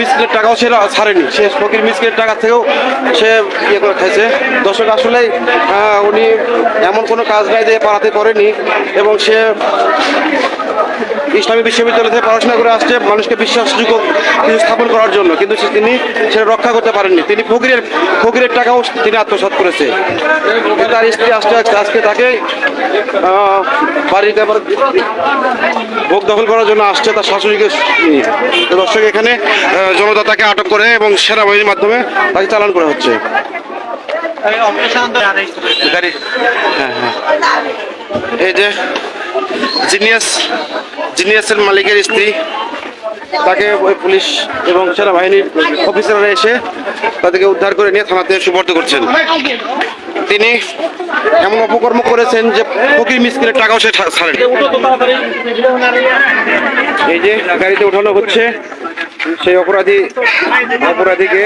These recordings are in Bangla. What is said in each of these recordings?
মিসকিনের টাকাও সে ছাড়েনি। সে ফকির মিসকের টাকা থেকেও সে ইয়ে করে খাইছে। দর্শক আসলে উনি এমন কোনো কাজ নাই যে পাড়াতে করেনি এবং সে ইসলামী বিশ্ববিদ্যালয় থেকে পড়াশোনা করে আসছে মানুষকে বিশ্বাসযোগ্য কিছু স্থাপন করার জন্য। কিন্তু তিনি সেটা রক্ষা করতে পারেননি। তিনি ফকিরের ফকিরের টাকাও তিনি আত্মসাৎ করেছে। তার স্ত্রী আসছে আজকে তাকে বাড়িতে আবার ভোগ দখল করার জন্য আসছে তার শাশুড়িকে নিয়ে। দর্শক এখানে জনতা তাকে আটক করে এবং সেনাবাহিনীর মাধ্যমে তাকে চালান করা হচ্ছে। হ্যাঁ হ্যাঁ। এই যে জিনিয়াস, জিনিয়াসের মালিকের স্ত্রী, তাকে ওই পুলিশ এবং সেনাবাহিনীর অফিসাররা এসে তাদেরকে উদ্ধার করে নিয়ে থানাতে সুপর্দ করছেন। তিনি এমন অপকর্ম করেছেন যে ফকির মিসকিনের টাকাও সে ছাড়েন। এই যে গাড়িতে ওঠানো হচ্ছে, সেই অপরাধী অপরাধীকে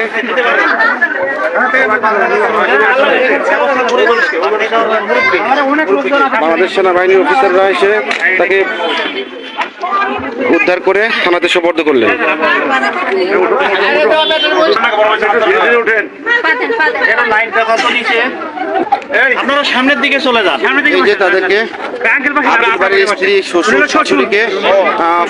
বাংলাদেশ সেনাবাহিনীর অফিসাররা এসে তাকে উদ্ধার করে থানাতে সোপর্দ করলেন। আপনারা সামনের দিকে চলে যান। এই যে তাদেরকে আব্দুল বাড়ির স্ত্রী শ্বশুর শাশুড়িকে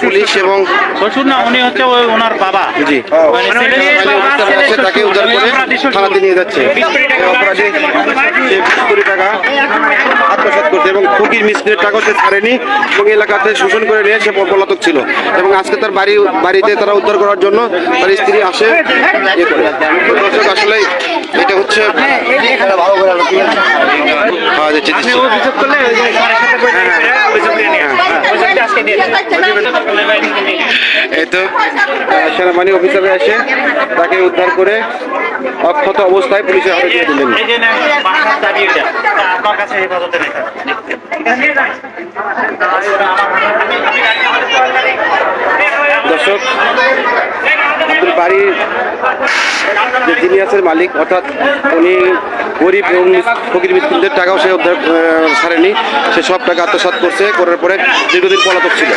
পুলিশ এবং শ্বশুর না উনি হচ্ছে ওনার বাবা। জি। মানে ছেলে সেনাবাহিনীর বাবা, অফিসাররা ছেলে এসে তাকে উদ্ধার করে থানাতে নিয়ে যাচ্ছে। অপরাধী সে কোটি টাকা আত্মসাৎ করছে এবং ফকির মিসকিনের টাকাও সে ছাড়েনি এবং এলাকাতে শোষণ করে নিয়ে সে পলাতক ছিল। এবং আজকে তার বাড়ি বাড়িতে তারা উদ্ধার করার জন্য তার স্ত্রী আসে ইয়ে করে। দর্শক আসলে এটা হচ্ছে এই তো সেনাবাহিনী অফিসাররা এসে তাকে উদ্ধার করে অক্ষত অবস্থায় পুলিশের হাতে দিয়ে দিলেন। দর্শক আব্দুল বাড়ির যে জিনিয়াসের মালিক, অর্থাৎ উনি গরিব এবং ফকির মিত্রদের টাকাও সে উদ্ধার ছাড়েনি সে সব টাকা আত্মসাত করছে, করার পরে দীর্ঘদিন পলাতক ছিল।